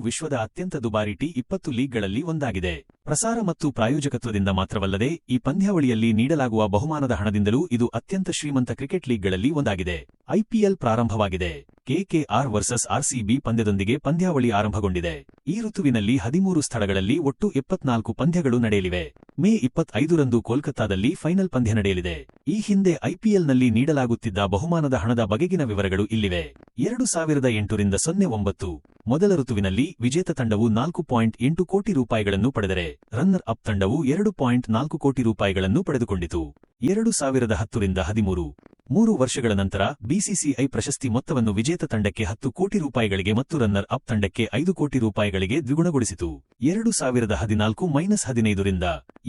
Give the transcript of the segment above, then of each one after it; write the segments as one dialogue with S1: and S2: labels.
S1: ವಿಶ್ವದ ಅತ್ಯಂತ ದುಬಾರಿ ಟಿ ಇಪ್ಪತ್ತು ಲೀಗ್ಗಳಲ್ಲಿ ಒಂದಾಗಿದೆ. ಪ್ರಸಾರ ಮತ್ತು ಪ್ರಾಯೋಜಕತ್ವದಿಂದ ಮಾತ್ರವಲ್ಲದೆ, ಈ ಪಂದ್ಯಾವಳಿಯಲ್ಲಿ ನೀಡಲಾಗುವ ಬಹುಮಾನದ ಹಣದಿಂದಲೂ ಇದು ಅತ್ಯಂತ ಶ್ರೀಮಂತ ಕ್ರಿಕೆಟ್ ಲೀಗ್ಗಳಲ್ಲಿ ಒಂದಾಗಿದೆ. ಐಪಿಎಲ್ ಪ್ರಾರಂಭವಾಗಿದೆ. ಕೆಕೆಆರ್ ವರ್ಸಸ್ ಆರ್ಸಿಬಿ ಪಂದ್ಯದೊಂದಿಗೆ ಪಂದ್ಯಾವಳಿ ಆರಂಭಗೊಂಡಿದೆ. ಈ ಋತುವಿನಲ್ಲಿ ಹದಿಮೂರು ಸ್ಥಳಗಳಲ್ಲಿ ಒಟ್ಟು ಎಪ್ಪತ್ನಾಲ್ಕು ಪಂದ್ಯಗಳು ನಡೆಯಲಿವೆ. ಮೇ ಇಪ್ಪತ್ತೈದರಂದು ಕೋಲ್ಕತ್ತಾದಲ್ಲಿ ಫೈನಲ್ ಪಂದ್ಯ ನಡೆಯಲಿದೆ. ಈ ಹಿಂದೆ ಐಪಿಎಲ್ನಲ್ಲಿ ನೀಡಲಾಗುತ್ತಿದ್ದ ಬಹುಮಾನದ ಹಣದ ಬಗೆಗಿನ ವಿವರಗಳು ಇಲ್ಲಿವೆ. ಎರಡು ಸಾವಿರದ ಎಂಟರಿಂದ ಸೊನ್ನೆ ಒಂಬತ್ತು. ಮೊದಲ ಋತುವಿನಲ್ಲಿ ವಿಜೇತ ತಂಡವು ನಾಲ್ಕು ಪಾಯಿಂಟ್ ಎಂಟು ಕೋಟಿ ರೂಪಾಯಿಗಳನ್ನು ಪಡೆದರೆ ರನ್ನರ್ ಅಪ್ ತಂಡವು ಎರಡು ಪಾಯಿಂಟ್ ನಾಲ್ಕು ಕೋಟಿ ರೂಪಾಯಿಗಳನ್ನು ಪಡೆದುಕೊಂಡಿತು. ಎರಡು ಸಾವಿರದ ಹತ್ತರಿಂದ ಹದಿಮೂರು. ಮೂರು ವರ್ಷಗಳ ನಂತರ ಬಿಸಿಸಿಐ ಪ್ರಶಸ್ತಿ ಮೊತ್ತವನ್ನು ವಿಜೇತ ತಂಡಕ್ಕೆ ಹತ್ತು ಕೋಟಿ ರೂಪಾಯಿಗಳಿಗೆ ಮತ್ತು ರನ್ನರ್ ಅಪ್ ತಂಡಕ್ಕೆ ಐದು ಕೋಟಿ ರೂಪಾಯಿಗಳಿಗೆ ದ್ವಿಗುಣಗೊಳಿಸಿತು. ಎರಡು ಸಾವಿರದ ಹದಿನಾಲ್ಕು ಮೈನಸ್ ಹದಿನೈದರಿಂದ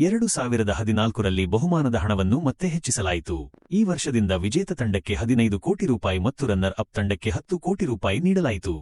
S1: ಎರಡು ಸಾವಿರದ ಹದಿನಾಲ್ಕರಲ್ಲಿ ಬಹುಮಾನದ ಹಣವನ್ನು ಮತ್ತೆ ಹೆಚ್ಚಿಸಲಾಯಿತು. ಈ ವರ್ಷದಿಂದ ವಿಜೇತ ತಂಡಕ್ಕೆ ಹದಿನೈದು ಕೋಟಿ ರೂಪಾಯಿ ಮತ್ತು ರನ್ನರ್ ಅಪ್ ತಂಡಕ್ಕೆ ಹತ್ತು ಕೋಟಿ ರೂಪಾಯಿ ನೀಡಲಾಯಿತು.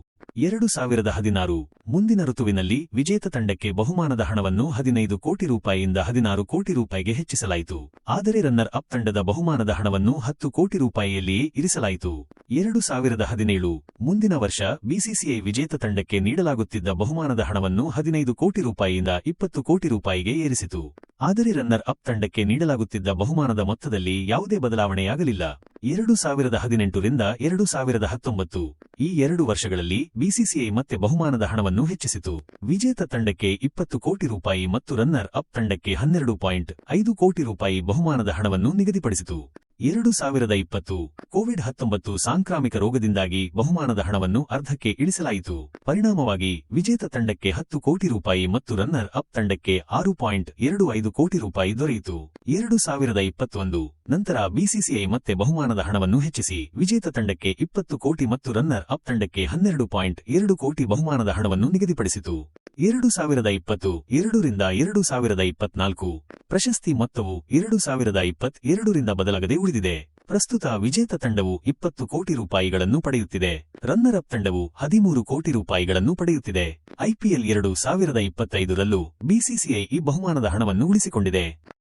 S1: ಎರಡು ಸಾವಿರದ ಹದಿನಾರು ಮುಂದಿನ ಋತುವಿನಲ್ಲಿ ವಿಜೇತ ತಂಡಕ್ಕೆ ಬಹುಮಾನದ ಹಣವನ್ನು ಹದಿನೈದು ಕೋಟಿ ರೂಪಾಯಿಯಿಂದ ಹದಿನಾರು ಕೋಟಿ ರೂಪಾಯಿಗೆ ಹೆಚ್ಚಿಸಲಾಯಿತು. ಆದರೆ ರನ್ನರ್ ಅಪ್ ತಂಡದ ಬಹುಮಾನದ ಹಣವನ್ನು ಹತ್ತು ಕೋಟಿ ರೂಪಾಯಿಯಲ್ಲಿಯೇ ಇರಿಸಲಾಯಿತು. ಎರಡು ಸಾವಿರದ ಹದಿನೇಳು ಮುಂದಿನ ವರ್ಷ ಬಿಸಿಸಿಐ ವಿಜೇತ ತಂಡಕ್ಕೆ ನೀಡಲಾಗುತ್ತಿದ್ದ ಬಹುಮಾನದ ಹಣವನ್ನು ಹದಿನೈದು ಕೋಟಿ ರೂಪಾಯಿಯಿಂದ ಇಪ್ಪತ್ತು ಕೋಟಿ ರೂಪಾಯಿಗೆ ಏರಿಸಿತು. ಆದರೆ ರನ್ನರ್ ಅಪ್ ತಂಡಕ್ಕೆ ನೀಡಲಾಗುತ್ತಿದ್ದ ಬಹುಮಾನದ ಮೊತ್ತದಲ್ಲಿ ಯಾವುದೇ ಬದಲಾವಣೆಯಾಗಲಿಲ್ಲ. ಎರಡು ಸಾವಿರದ ಹದಿನೆಂಟರಿಂದ ಎರಡು ಸಾವಿರದ ಹತ್ತೊಂಬತ್ತು ಈ ಎರಡು ವರ್ಷಗಳಲ್ಲಿ ಬಿಸಿಸಿಐ ಮತ್ತೆ ಬಹುಮಾನದ ಹಣವನ್ನು ಹೆಚ್ಚಿಸಿತು. ವಿಜೇತ ತಂಡಕ್ಕೆ ಇಪ್ಪತ್ತು ಕೋಟಿ ರೂಪಾಯಿ ಮತ್ತು ರನ್ನರ್ ಅಪ್ ತಂಡಕ್ಕೆ ಹನ್ನೆರಡು ಪಾಯಿಂಟ್ ಐದು ಕೋಟಿ ರೂಪಾಯಿ ಬಹುಮಾನದ ಹಣವನ್ನು ನಿಗದಿಪಡಿಸಿತು. ಎರಡು ಸಾವಿರದ ಇಪ್ಪತ್ತು ಕೋವಿಡ್ ಹತ್ತೊಂಬತ್ತು ಸಾಂಕ್ರಾಮಿಕ ರೋಗದಿಂದಾಗಿ ಬಹುಮಾನದ ಹಣವನ್ನು ಅರ್ಧಕ್ಕೆ ಇಳಿಸಲಾಯಿತು. ಪರಿಣಾಮವಾಗಿ ವಿಜೇತ ತಂಡಕ್ಕೆ ಹತ್ತು ಕೋಟಿ ರೂಪಾಯಿ ಮತ್ತು ರನ್ನರ್ ಅಪ್ ತಂಡಕ್ಕೆ ಆರು ಪಾಯಿಂಟ್ ಎರಡು ಐದು ಕೋಟಿ ರೂಪಾಯಿ ದೊರೆಯಿತು. ಎರಡು ಸಾವಿರದ ಇಪ್ಪತ್ತೊಂದು ನಂತರ ಬಿಸಿಸಿಐ ಮತ್ತೆ ಬಹುಮಾನದ ಹಣವನ್ನು ಹೆಚ್ಚಿಸಿ ವಿಜೇತ ತಂಡಕ್ಕೆ ಇಪ್ಪತ್ತು ಕೋಟಿ ಮತ್ತು ರನ್ನರ್ ಅಪ್ ತಂಡಕ್ಕೆ ಹನ್ನೆರಡು ಪಾಯಿಂಟ್ ಎರಡು ಕೋಟಿ ಬಹುಮಾನದ ಹಣವನ್ನು ನಿಗದಿಪಡಿಸಿತು. ಎರಡು ಸಾವಿರದ ಇಪ್ಪತ್ತು ಎರಡರಿಂದ ಎರಡು ಸಾವಿರದ ಇಪ್ಪತ್ನಾಲ್ಕು, ಪ್ರಶಸ್ತಿ ಮೊತ್ತವು ಎರಡು ಸಾವಿರದ ಇಪ್ಪತ್ತ್ ಎರಡರಿಂದ ಬದಲಾಗದೆ ಉಳಿದಿದೆ. ಪ್ರಸ್ತುತ ವಿಜೇತ ತಂಡವು ಇಪ್ಪತ್ತು ಕೋಟಿ ರೂಪಾಯಿಗಳನ್ನು ಪಡೆಯುತ್ತಿದೆ. ರನ್ನರ್ ಅಪ್ ತಂಡವು ಹದಿಮೂರು ಕೋಟಿ ರೂಪಾಯಿಗಳನ್ನು ಪಡೆಯುತ್ತಿದೆ. ಐಪಿಎಲ್ ಎರಡು ಸಾವಿರದ ಇಪ್ಪತ್ತೈದರಲ್ಲೂ ಬಿಸಿಸಿಐ ಈ ಬಹುಮಾನದ ಹಣವನ್ನು ಉಳಿಸಿಕೊಂಡಿದೆ.